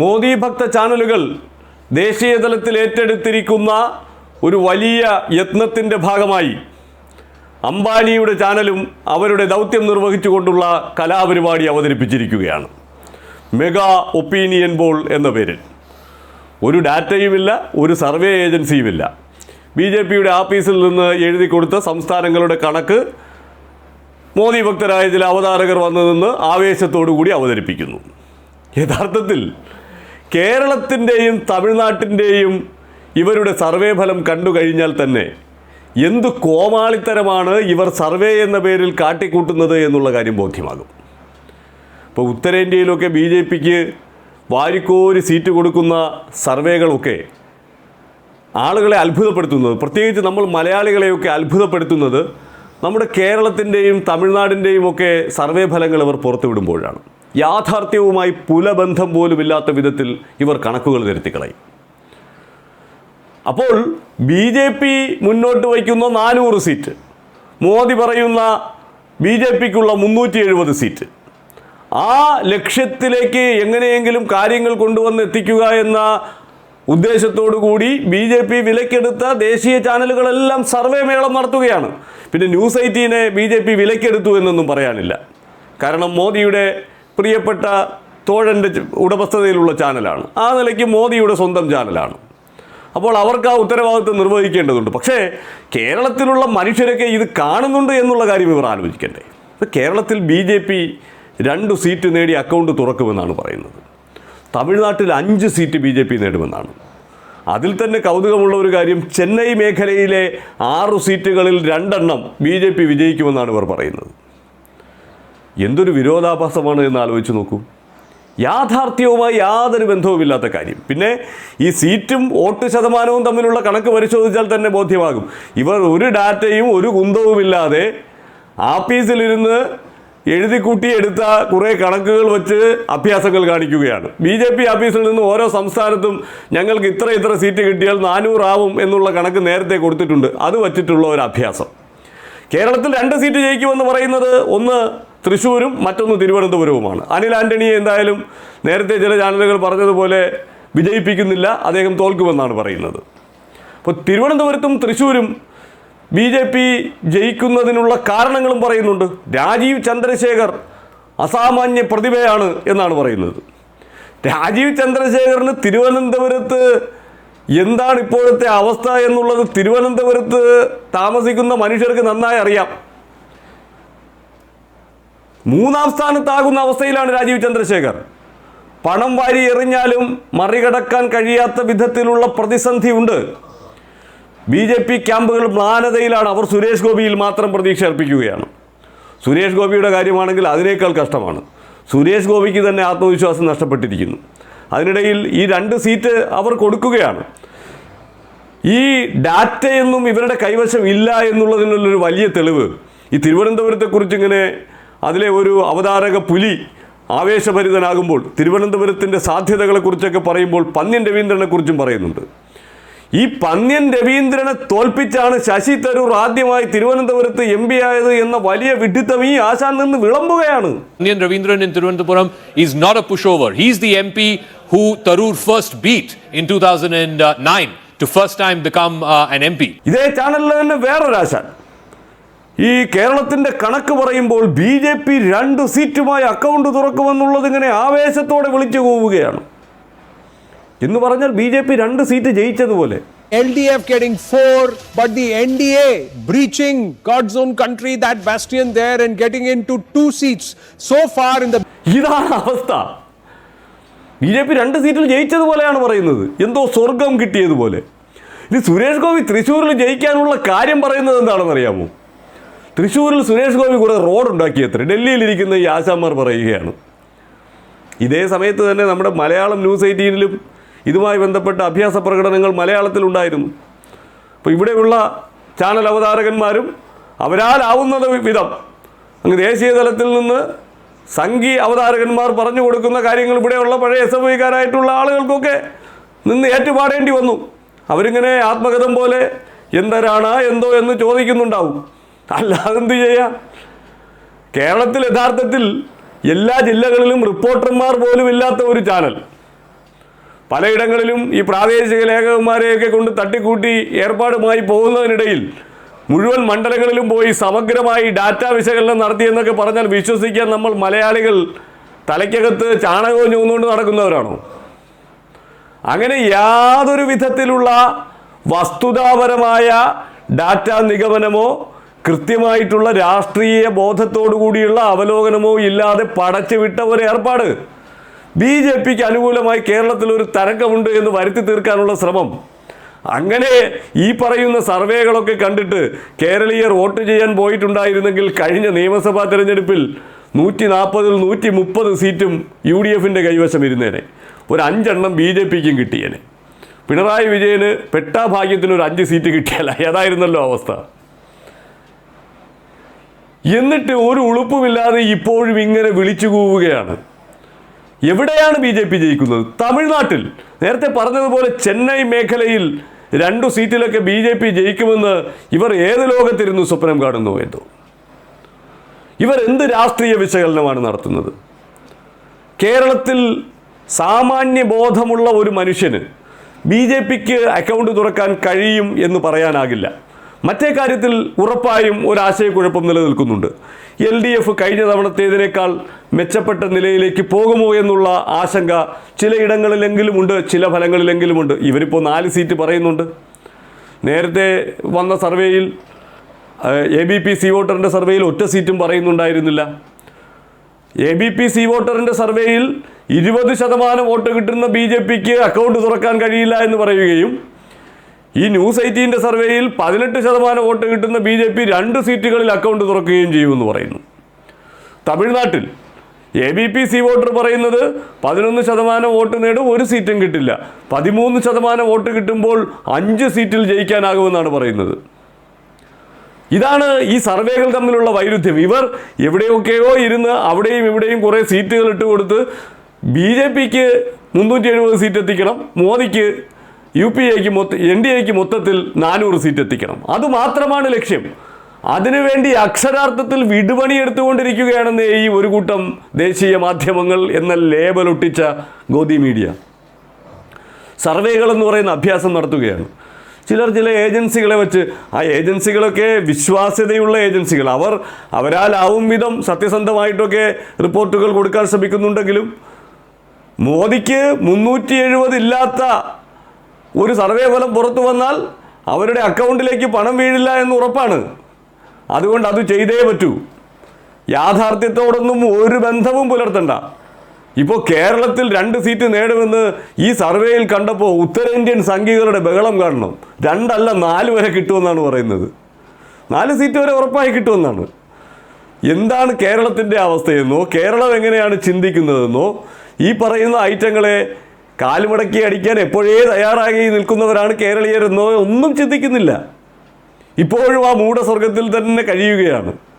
മോദി ഭക്ത ചാനലുകൾ ദേശീയതലത്തിൽ ഏറ്റെടുത്തിരിക്കുന്ന ഒരു വലിയ യത്നത്തിന്റെ ഭാഗമായി അംബാനിയുടെ ചാനലും അവരുടെ ദൗത്യം നിർവഹിച്ചുകൊണ്ടുള്ള കലാപരിപാടി അവതരിപ്പിച്ചിരിക്കുകയാണ്. മെഗാ ഒപ്പീനിയൻ ബോൾ എന്ന പേരിൽ. ഒരു ഡാറ്റയുമില്ല ഒരു സർവേ ഏജൻസിയുമില്ല. ബി ജെ പിയുടെ ആഫീസിൽ നിന്ന് എഴുതി കൊടുത്ത സംസ്ഥാനങ്ങളുടെ കണക്ക് മോദി ഭക്തരായ ചില അവതാരകർ വന്നു നിന്ന് ആവേശത്തോടു കൂടി അവതരിപ്പിക്കുന്നു. യഥാർത്ഥത്തിൽ കേരളത്തിന്റെയും തമിഴ്നാട്ടിന്റെയും ഇവരുടെ സർവേ ഫലം കണ്ടു കഴിഞ്ഞാൽ തന്നെ എന്തു കോമാളിത്തരമാണ് ഇവർ സർവേ എന്ന പേരിൽ കാട്ടിക്കൂട്ടുന്നത് എന്നുള്ള കാര്യം ബോധ്യമാകും. ഇപ്പോൾ ഉത്തരേന്ത്യയിലൊക്കെ ബി ജെ പിക്ക് വാരിക്കോരി സീറ്റ് കൊടുക്കുന്ന സർവേകളൊക്കെ ആളുകളെ അത്ഭുതപ്പെടുത്തുന്നത് പ്രത്യേകിച്ച് നമ്മൾ മലയാളികളെയൊക്കെ അത്ഭുതപ്പെടുത്തുന്നത് നമ്മുടെ കേരളത്തിന്റെയും തമിഴ്നാടിന്റെയും ഒക്കെ സർവേ ഫലങ്ങൾ ഇവർ പുറത്തുവിടുമ്പോഴാണ്. യാഥാർത്ഥ്യവുമായി പുലബന്ധം പോലുമില്ലാത്ത വിധത്തിൽ ഇവർ കണക്കുകൾ നിരത്തിക്കളയും. അപ്പോൾ ബി ജെ പി മുന്നോട്ട് വയ്ക്കുന്ന നാനൂറ് സീറ്റ് മോദി പറയുന്ന ബി ജെ പിക്കുള്ള മുന്നൂറ്റി എഴുപത് സീറ്റ് ആ ലക്ഷ്യത്തിലേക്ക് എങ്ങനെയെങ്കിലും കാര്യങ്ങൾ കൊണ്ടുവന്ന് എത്തിക്കുക എന്ന ഉദ്ദേശത്തോടു കൂടി ബി ജെ പി വിലക്കെടുത്ത ദേശീയ ചാനലുകളെല്ലാം സർവേ മേളം നടത്തുകയാണ്. പിന്നെ ന്യൂസ് എയ്റ്റീനെ ബി ജെ പി വിലക്കെടുത്തു എന്നൊന്നും പറയാനില്ല. കാരണം മോദിയുടെ പ്രിയപ്പെട്ട തോഴന്റെ ഉടമസ്ഥതയിലുള്ള ചാനലാണ്. ആ നിലയ്ക്ക് മോദിയുടെ സ്വന്തം ചാനലാണ്. അപ്പോൾ അവർക്ക് ആ ഉത്തരവാദിത്വം നിർവഹിക്കേണ്ടതുണ്ട്. പക്ഷേ കേരളത്തിലുള്ള മനുഷ്യരൊക്കെ ഇത് കാണുന്നുണ്ട് എന്നുള്ള കാര്യം ഇവർ ആലോചിക്കണ്ടേ. ഇപ്പോൾ കേരളത്തിൽ ബി ജെ പി രണ്ട് സീറ്റ് നേടി അക്കൗണ്ട് തുറക്കുമെന്നാണ് പറയുന്നത്. തമിഴ്നാട്ടിൽ അഞ്ച് സീറ്റ് ബി ജെ പി നേടുമെന്നാണ്. അതിൽ തന്നെ കൗതുകമുള്ള ഒരു കാര്യം ചെന്നൈ മേഖലയിലെ ആറ് സീറ്റുകളിൽ രണ്ടെണ്ണം ബി ജെ പി വിജയിക്കുമെന്നാണ് ഇവർ പറയുന്നത്. എന്തൊരു വിരോധാഭാസമാണ് എന്ന് ആലോചിച്ച് നോക്കൂ. യാഥാർത്ഥ്യവുമായി യാതൊരു ബന്ധവുമില്ലാത്ത കാര്യം. പിന്നെ ഈ സീറ്റും വോട്ട് ശതമാനവും തമ്മിലുള്ള കണക്ക് പരിശോധിച്ചാൽ തന്നെ ബോധ്യമാകും. ഇവർ ഒരു ഡാറ്റയും ഒരു കുന്തവുമില്ലാതെ ആഫീസിലിരുന്ന് എഴുതി കൂട്ടിയെടുത്ത കുറേ കണക്കുകൾ വെച്ച് അഭ്യാസങ്ങൾ കാണിക്കുകയാണ്. ബി ജെ പി ആഫീസിൽ നിന്ന് ഓരോ സംസ്ഥാനത്തും ഞങ്ങൾക്ക് ഇത്ര ഇത്ര സീറ്റ് കിട്ടിയാൽ നാനൂറാവും എന്നുള്ള കണക്ക് നേരത്തെ കൊടുത്തിട്ടുണ്ട്. അത് വച്ചിട്ടുള്ള ഒരു അഭ്യാസം. കേരളത്തിൽ രണ്ട് സീറ്റ് ജയിക്കുമെന്ന് പറയുന്നത് ഒന്ന് തൃശ്ശൂരും മറ്റൊന്ന് തിരുവനന്തപുരവുമാണ്. അനിൽ ആന്റണിയെ എന്തായാലും നേരത്തെ ചില ചാനലുകൾ പറഞ്ഞതുപോലെ വിജയിപ്പിക്കുന്നില്ല. അദ്ദേഹം തോൽക്കുമെന്നാണ് പറയുന്നത്. അപ്പോൾ തിരുവനന്തപുരത്തും തൃശ്ശൂരും ബി ജെ പി ജയിക്കുന്നതിനുള്ള കാരണങ്ങളും പറയുന്നുണ്ട്. രാജീവ് ചന്ദ്രശേഖർ അസാമാന്യ പ്രതിഭയാണ് എന്നാണ് പറയുന്നത്. രാജീവ് ചന്ദ്രശേഖറിന് തിരുവനന്തപുരത്ത് എന്താണ് ഇപ്പോഴത്തെ അവസ്ഥ എന്നുള്ളത് തിരുവനന്തപുരത്ത് താമസിക്കുന്ന മനുഷ്യർക്ക് നന്നായി അറിയാം. മൂന്നാം സ്ഥാനത്താകുന്ന അവസ്ഥയിലാണ് രാജീവ് ചന്ദ്രശേഖർ. പണം വാരി എറിഞ്ഞാലും മറികടക്കാൻ കഴിയാത്ത വിധത്തിലുള്ള പ്രതിസന്ധി ഉണ്ട്. ബി ജെ പി ക്യാമ്പുകൾ മ്ലാനതയിലാണ്. അവർ സുരേഷ് ഗോപിയിൽ മാത്രം പ്രതീക്ഷ അർപ്പിക്കുകയാണ്. സുരേഷ് ഗോപിയുടെ കാര്യമാണെങ്കിൽ അതിനേക്കാൾ കഷ്ടമാണ്. സുരേഷ് ഗോപിക്ക് തന്നെ ആത്മവിശ്വാസം നഷ്ടപ്പെട്ടിരിക്കുന്നു. അതിനിടയിൽ ഈ രണ്ട് സീറ്റ് അവർ കൊടുക്കുകയാണ്. ഈ ഡാറ്റയൊന്നും ഇവരുടെ കൈവശം ഇല്ല എന്നുള്ളതിനുള്ളൊരു വലിയ തെളിവ് ഈ തിരുവനന്തപുരത്തെക്കുറിച്ച് ഇങ്ങനെ അതിലെ ഒരു അവതാരക പുലി ആവേശഭരിതനാകുമ്പോൾ തിരുവനന്തപുരത്തിന്റെ സാധ്യതകളെക്കുറിച്ചൊക്കെ പറയുമ്പോൾ പന്ന്യൻ രവീന്ദ്രനെക്കുറിച്ചും പറയുന്നുണ്ട്. ഈ പന്ന്യൻ രവീന്ദ്രനെ തോൽപ്പിച്ചാണ് ശശി തരൂർ ആദ്യമായി തിരുവനന്തപുരത്ത് എം പി ആയത് എന്ന വലിയ വിഡിത്തം ഈ ആശാൻ നിന്ന് വിളമ്പുകയാണ്. Pannyan Raveendran in Indian Ravindran in Thiruvananthapuram is not a pushover. He's the who Tharoor first beat in in 2009 to first time become an M P ഇതേ ചാനലിൽ തന്നെ വേറൊരാശാൻ ഈ കേരളത്തിന്റെ കണക്ക് പറയുമ്പോൾ ബി ജെ പി രണ്ട് സീറ്റുമായി അക്കൗണ്ട് തുറക്കുമെന്നുള്ളത് ഇങ്ങനെ ആവേശത്തോടെ വിളിച്ചു പോവുകയാണ് എന്ന് പറഞ്ഞാൽ ബി ജെ പി രണ്ട് seat ജയിച്ചതുപോലെ. L D F getting four but the N D A breaching God's own country that bastion there and getting in to two seats so far in the ഇതാണ് അവസ്ഥ. B J P രണ്ട് സീറ്റിൽ ജയിച്ചതുപോലെയാണ് പറയുന്നത്. എന്തോ സ്വർഗം കിട്ടിയതുപോലെ. ഇനി സുരേഷ് ഗോപി തൃശ്ശൂരിൽ ജയിക്കാനുള്ള കാര്യം പറയുന്നത് എന്താണെന്ന് അറിയാമോ തൃശ്ശൂരിൽ സുരേഷ് ഗോപി കുറേ റോഡ് ഉണ്ടാക്കിയത്ര ഡൽഹിയിലിരിക്കുന്ന ഈ ആശാന്മാർ പറയുകയാണ്. ഇതേ സമയത്ത് തന്നെ നമ്മുടെ മലയാളം ന്യൂസ് എയ്റ്റീനിലും ഇതുമായി ബന്ധപ്പെട്ട അഭ്യാസ പ്രകടനങ്ങൾ മലയാളത്തിലുണ്ടായിരുന്നു അപ്പോൾ ഇവിടെയുള്ള ചാനൽ അവതാരകന്മാരും അവരാലാവുന്നത് വിധം അങ്ങ് ദേശീയ തലത്തിൽ നിന്ന് സംഘി അവതാരകന്മാർ പറഞ്ഞു കൊടുക്കുന്ന കാര്യങ്ങൾ ഇവിടെയുള്ള പഴയ എസ് എഫ് ഐക്കാരായിട്ടുള്ള ആളുകൾക്കൊക്കെ നിന്ന് ഏറ്റുപാടേണ്ടി വന്നു. അവരിങ്ങനെ ആത്മഗതം പോലെ എന്തരാണ് എന്തോ എന്ന് ചോദിക്കുന്നുണ്ടാവും. അല്ലാതെ എന്ത് ചെയ്യാം? കേരളത്തിൽ യഥാർത്ഥത്തിൽ എല്ലാ ജില്ലകളിലും റിപ്പോർട്ടർമാർ പോലും ഇല്ലാത്ത ഒരു ചാനൽ. പലയിടങ്ങളിലും ഈ പ്രാദേശിക ലേഖകന്മാരെയൊക്കെ കൊണ്ട് തട്ടിക്കൂട്ടി ഏർപ്പാടുമായി പോകുന്നതിനിടയിൽ മുഴുവൻ മണ്ഡലങ്ങളിലും പോയി സമഗ്രമായി ഡാറ്റ വിശകലനം നടത്തിയെന്നൊക്കെ പറഞ്ഞാൽ വിശ്വസിക്കാൻ നമ്മൾ മലയാളികൾ തലയ്ക്കകത്ത് ചാണകവും ചൂന്നുകൊണ്ട് നടക്കുന്നവരാണോ? അങ്ങനെ യാതൊരു വിധത്തിലുള്ള വസ്തുതാപരമായ ഡാറ്റ നിഗമനമോ കൃത്യമായിട്ടുള്ള രാഷ്ട്രീയ ബോധത്തോടു കൂടിയുള്ള അവലോകനമോ ഇല്ലാതെ പടച്ചുവിട്ട ഒരു ഏർപ്പാട്. ബി ജെ പിക്ക് അനുകൂലമായി കേരളത്തിൽ ഒരു തരംഗമുണ്ട് എന്ന് വരുത്തി തീർക്കാനുള്ള ശ്രമം. അങ്ങനെ ഈ പറയുന്ന സർവേകളൊക്കെ കണ്ടിട്ട് കേരളീയർ വോട്ട് ചെയ്യാൻ പോയിട്ടുണ്ടായിരുന്നെങ്കിൽ കഴിഞ്ഞ നിയമസഭാ തെരഞ്ഞെടുപ്പിൽ നൂറ്റി നാൽപ്പതിൽ നൂറ്റി മുപ്പത് സീറ്റും യു ഡി എഫിന്റെ കൈവശം ഇരുന്നേനെ. ഒരു അഞ്ചെണ്ണം ബി ജെ പിക്കും കിട്ടിയേനെ. പിണറായി വിജയന് പെട്ടാഭാഗ്യത്തിന് ഒരു അഞ്ച് സീറ്റ് കിട്ടിയല്ല ഏതായിരുന്നല്ലോ അവസ്ഥ. എന്നിട്ട് ഒരു ഉളുപ്പുമില്ലാതെ ഇപ്പോഴും ഇങ്ങനെ വിളിച്ചു കൂവുകയാണ്. എവിടെയാണ് ബി ജെ പി ജയിക്കുന്നത്? തമിഴ്നാട്ടിൽ. നേരത്തെ പറഞ്ഞതുപോലെ ചെന്നൈ മേഖലയിൽ രണ്ടു സീറ്റിലൊക്കെ ബി ജെ പി ജയിക്കുമെന്ന് ഇവർ ഏത് ലോകത്തിരുന്നു സ്വപ്നം കാണുന്നു എന്തോ? ഇവർ എന്ത് രാഷ്ട്രീയ വിശകലനമാണ് നടത്തുന്നത്? കേരളത്തിൽ സാമാന്യ ബോധമുള്ള ഒരു മനുഷ്യന് ബി ജെ പിക്ക് അക്കൗണ്ട് തുറക്കാൻ കഴിയും എന്ന് പറയാനാകില്ല. മറ്റേ കാര്യത്തിൽ ഉറപ്പായും ഒരു ആശയക്കുഴപ്പം നിലനിൽക്കുന്നുണ്ട്. എൽ ഡി എഫ് കഴിഞ്ഞ തവണത്തേതിനേക്കാൾ മെച്ചപ്പെട്ട നിലയിലേക്ക് പോകുമോ എന്നുള്ള ആശങ്ക ചിലയിടങ്ങളിലെങ്കിലുമുണ്ട് ചില ഫലങ്ങളിലെങ്കിലുമുണ്ട്. ഇവരിപ്പോൾ നാല് സീറ്റ് പറയുന്നുണ്ട്. നേരത്തെ വന്ന സർവേയിൽ എ ബി പി സി വോട്ടറിന്റെ സർവേയിൽ ഒറ്റ സീറ്റും പറയുന്നുണ്ടായിരുന്നില്ല. എ ബി പി സി വോട്ടറിന്റെ സർവേയിൽ ഇരുപത് ശതമാനം വോട്ട് കിട്ടുന്ന ബി ജെ പിക്ക് അക്കൗണ്ട് തുറക്കാൻ കഴിയില്ല എന്ന് പറയുകയും ഈ ന്യൂസ് എയ്റ്റീന്റെ സർവേയിൽ പതിനെട്ട് ശതമാനം വോട്ട് കിട്ടുന്ന ബി ജെ പി രണ്ട് സീറ്റുകളിൽ അക്കൗണ്ട് തുറക്കുകയും ചെയ്യുമെന്ന് പറയുന്നു. തമിഴ്നാട്ടിൽ A B P C voter പറയുന്നത് പതിനൊന്ന് ശതമാനം വോട്ട് നേടും ഒരു സീറ്റും കിട്ടില്ല. പതിമൂന്ന് ശതമാനം വോട്ട് കിട്ടുമ്പോൾ അഞ്ച് സീറ്റിൽ ജയിക്കാനാകുമെന്നാണ് പറയുന്നത്. ഇതാണ് ഈ സർവേകൾ തമ്മിലുള്ള വൈരുദ്ധ്യം. ഇവർ എവിടെയൊക്കെയോ ഇരുന്ന് അവിടെയും ഇവിടെയും കുറേ സീറ്റുകൾ ഇട്ട് കൊടുത്ത് ബി ജെ പിക്ക് മുന്നൂറ്റി എഴുപത് സീറ്റ് എത്തിക്കണം മോദിക്ക് യു പി എക്ക് മൊത്ത എൻ ഡി എക്ക് മൊത്തത്തിൽ നാനൂറ് സീറ്റ് എത്തിക്കണം. അതുമാത്രമാണ് ലക്ഷ്യം. അതിനുവേണ്ടി അക്ഷരാർത്ഥത്തിൽ വിടുപണി എടുത്തുകൊണ്ടിരിക്കുകയാണെന്ന് ഈ ഒരു കൂട്ടം ദേശീയ മാധ്യമങ്ങൾ എന്ന ലേബൽ ഒട്ടിച്ച ഗോദി മീഡിയ സർവേകൾ എന്ന് പറയുന്ന അഭ്യാസം നടത്തുകയാണ്. ചിലർ ചില ഏജൻസികളെ വെച്ച് ആ ഏജൻസികളൊക്കെ വിശ്വാസ്യതയുള്ള ഏജൻസികൾ. അവർ അവരാലാവും വിധം സത്യസന്ധമായിട്ടൊക്കെ റിപ്പോർട്ടുകൾ കൊടുക്കാൻ ശ്രമിക്കുന്നുണ്ടെങ്കിലും മോദിക്ക് മുന്നൂറ്റി എഴുപത് ഇല്ലാത്ത ഒരു സർവേ ഫലം പുറത്തു വന്നാൽ അവരുടെ അക്കൗണ്ടിലേക്ക് പണം വീഴില്ല എന്ന് ഉറപ്പാണ്. അതുകൊണ്ട് അത് ചെയ്തേ പറ്റൂ. യാഥാർത്ഥ്യത്തോടൊന്നും ഒരു ബന്ധവും പുലർത്തണ്ട. ഇപ്പോൾ കേരളത്തിൽ രണ്ട് സീറ്റ് നേടുമെന്ന് ഈ സർവേയിൽ കണ്ടപ്പോൾ ഉത്തരേന്ത്യൻ സംഘികളുടെ ബഹളം കാണണം. രണ്ടല്ല നാല് വരെ കിട്ടുമെന്നാണ് പറയുന്നത്. നാല് സീറ്റ് വരെ ഉറപ്പായി കിട്ടുമെന്നാണ്. എന്താണ് കേരളത്തിന്റെ അവസ്ഥയെന്നോ കേരളം എങ്ങനെയാണ് ചിന്തിക്കുന്നതെന്നോ ഈ പറയുന്ന ഐറ്റങ്ങളെ കാലുമടക്കി അടിക്കാൻ എപ്പോഴേ തയ്യാറായി നിൽക്കുന്നവരാണ് കേരളീയരെന്നോ ഒന്നും ചിന്തിക്കുന്നില്ല. ഇപ്പോഴും ആ മൂഢസ്വർഗത്തിൽ തന്നെ കഴിയുകയാണ്.